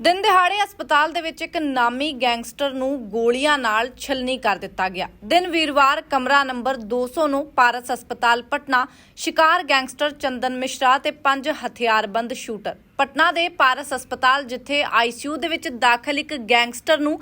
ਦਿਨ ਦਿਹਾੜੇ ਹਸਪਤਾਲ ਦੇ ਵਿੱਚ ਇੱਕ ਨਾਮੀ ਗੈਂਗਸਟਰ ਨੂੰ ਗੋਲੀਆਂ ਨਾਲ ਛਲਨੀ ਕਰ ਦਿੱਤਾ ਗਿਆ। ਦਿਨ ਵੀਰਵਾਰ ਕਮਰਾ ਨੰਬਰ 200 ਨੂੰ ਪਾਰਸ ਹਸਪਤਾਲ, ਪਟਨਾ, ਸ਼ਿਕਾਰ ਗੈਂਗਸਟਰ ਚੰਦਨ ਮਿਸ਼ਰਾ ਤੇ ਪੰਜ ਹਥਿਆਰਬੰਦ ਸ਼ੂਟਰ। ਪਟਨਾ ਦੇ ਪਾਰਸ ਹਸਪਤਾਲ, ਜਿੱਥੇ ਆਈਸੀਯੂ ਦੇ ਵਿੱਚ ਦਾਖਲ ਇੱਕ ਗੈਂਗਸਟਰ ਨੂੰ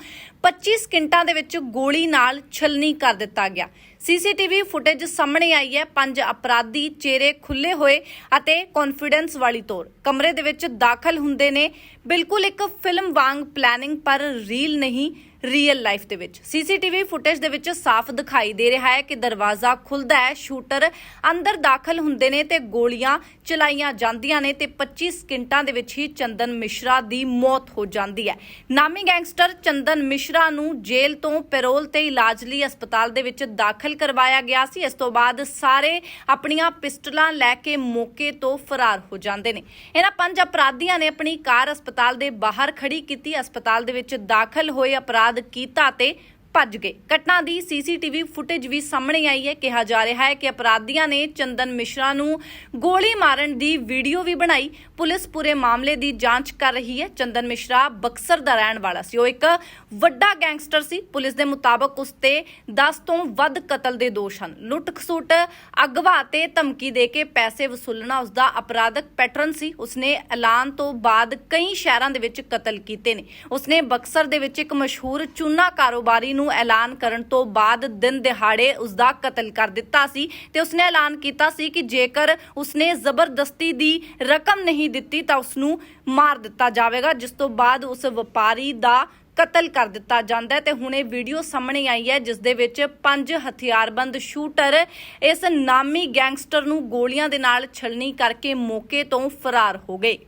25 ਸਕਿੰਟਾਂ ਦੇ ਵਿੱਚ ਗੋਲੀ ਨਾਲ ਛਲਨੀ ਕਰ ਦਿੱਤਾ ਗਿਆ। ਸੀਸੀਟੀਵੀ ਫੁਟੇਜ ਸਾਹਮਣੇ ਆਈ ਹੈ। ਪੰਜ ਅਪਰਾਧੀ ਚਿਹਰੇ ਖੁੱਲੇ ਹੋਏ ਅਤੇ ਕੌਨਫੀਡੈਂਸ ਵਾਲੀ ਤੌਰ। ਕਮਰੇ ਦੇ ਵਿੱਚ ਦਾਖਲ ਹੁੰਦੇ ਨੇ। ਬਿਲਕੁਲ ਇੱਕ ਫਿਲਮ ਵਾਂਗ ਪਲੈਨਿੰਗ ਪਰ ਰੀਲ ਨਹੀਂ। ਰੀਅਲ ਲਾਈਫ ਦੇ ਵਿੱਚ। ਸੀਸੀਟੀਵੀ ਫੁਟੇਜ ਦੇ ਵਿੱਚ ਸਾਫ਼ ਦਿਖਾਈ ਦੇ ਰਿਹਾ ਹੈ ਕਿ ਦਰਵਾਜ਼ਾ ਖੁੱਲਦਾ ਹੈ ਸ਼ੂਟਰ ਅੰਦਰ ਦਾਖਲ ਹੁੰਦੇ ਨੇ ਤੇ ਗੋਲੀਆਂ ਚਲਾਈਆਂ ਜਾਂਦੀਆਂ ਨੇ ਤੇ 25 ਸਕਿੰਟਾਂ ਦੇ ਵਿੱਚ ਹੀ ਚੰਦਨ ਮਿਸ਼ਰਾ ਦੀ ਮੌਤ ਹੋ ਜਾਂਦੀ ਹੈ। ਨਾਮੀ ਗੈਂਗਸਟਰ ਚੰਦਨ ਮਿਸ਼ਰਾ ਨੂੰ ਜੇਲ੍ਹ ਤੋਂ ਪੈਰੋਲ ਤੇ ਇਲਾਜ ਲਈ ਹਸਪਤਾਲ ਦੇ ਵਿੱਚ ਦਾਖਲ ਕਰਵਾਇਆ ਗਿਆ ਸੀ। ਇਸ ਤੋਂ ਬਾਅਦ ਸਾਰੇ ਆਪਣੀਆਂ ਪਿਸਟਲਾਂ ਲੈ ਕੇ ਮੌਕੇ ਤੋਂ ਫਰਾਰ ਹੋ ਜਾਂਦੇ ਨੇ। ਇਹਨਾਂ ਪੰਜ ਅਪਰਾਧੀਆਂ ਨੇ ਆਪਣੀ ਕਾਰ ਹਸਪਤਾਲ ਦੇ ਬਾਹਰ ਖੜੀ ਕੀਤੀ। ਹਸਪਤਾਲ ਦੇ ਵਿੱਚ ਦਾਖਲ ਹੋਏ ਅਪਰਾਧ ਕੀਤਾ ਤੇ ਭੱਜ ਗਏ। ਘਟਨਾ ਦੀ ਸੀਸੀਟੀਵੀ ਫੁਟੇਜ ਵੀ ਸਾਹਮਣੇ ਆਈ ਹੈ। ਕਿਹਾ ਜਾ ਰਿਹਾ ਹੈ ਕਿ ਅਪਰਾਧੀਆਂ ਨੇ ਚੰਦਨ ਮਿਸ਼ਰਾ ਨੂੰ ਗੋਲੀ ਮਾਰਨ ਦੀ ਵੀਡੀਓ ਵੀ ਬਣਾਈ। ਪੁਲਿਸ ਪੂਰੇ ਮਾਮਲੇ ਦੀ ਜਾਂਚ ਕਰ ਰਹੀ ਹੈ। ਚੰਦਨ ਮਿਸ਼ਰਾ ਬਕਸਰ ਦਾ ਰਹਿਣ ਵਾਲਾ ਸੀ। ਉਹ ਇੱਕ ਵੱਡਾ ਗੈਂਗਸਟਰ ਸੀ। ਪੁਲਿਸ ਦੇ ਮੁਤਾਬਕ ਉਸ ਤੇ 10 ਤੋਂ ਵੱਧ ਕਤਲ ਦੇ ਦੋਸ਼ ਹਨ। ਲੁੱਟ ਖਸੁੱਟ ਅਗਵਾ ਤੇ ਧਮਕੀ ਦੇ ਕੇ ਪੈਸੇ ਵਸੂਲਣਾ ਉਸ ਦਾ ਅਪਰਾਧਕ ਪੈਟਰਨ ਸੀ। ਉਸਨੇ ਐਲਾਨ ਤੋਂ ਬਾਅਦ ਕਈ ਸ਼ਹਿਰਾਂ ਦੇ ਵਿੱਚ ਕਤਲ ਕੀਤੇ ਨੇ। ਉਸਨੇ ਬਕਸਰ ਦੇ ਵਿੱਚ ਇੱਕ ਮਸ਼ਹੂਰ ਚੂਨਾ ਕਾਰੋਬਾਰੀ ਨੂੰ ਐਲਾਨ ਕਰਨ ਤੋਂ ਬਾਅਦ ਦਿਨ ਦਿਹਾੜੇ ਉਸ ਦਾ ਕਤਲ ਕਰ ਦਿੱਤਾ ਸੀ ਤੇ ਉਸਨੇ ਐਲਾਨ ਕੀਤਾ ਸੀ ਕਿ ਜੇਕਰ ਉਸਨੇ ਜ਼ਬਰਦਸਤੀ ਦੀ ਰਕਮ ਨਹੀਂ ਦਿੱਤੀ ਤਾਂ ਉਸ ਨੂੰ ਮਾਰ ਦਿੱਤਾ ਜਾਵੇਗਾ, ਜਿਸ ਤੋਂ ਬਾਅਦ ਉਸ ਵਪਾਰੀ ਦਾ ਕਤਲ ਕਰ ਦਿੱਤਾ ਜਾਂਦਾ ਹੈ। ਤੇ ਹੁਣ ਇਹ ਵੀਡੀਓ ਸਾਹਮਣੇ ਆਈ ਹੈ, ਜਿਸ ਦੇ ਵਿੱਚ ਪੰਜ ਹਥਿਆਰਬੰਦ ਸ਼ੂਟਰ ਇਸ ਨਾਮੀ ਗੈਂਗਸਟਰ ਨੂੰ ਗੋਲੀਆਂ ਦੇ ਨਾਲ ਛਲਣੀ ਕਰਕੇ ਮੌਕੇ ਤੋਂ ਫਰਾਰ ਹੋ ਗਏ।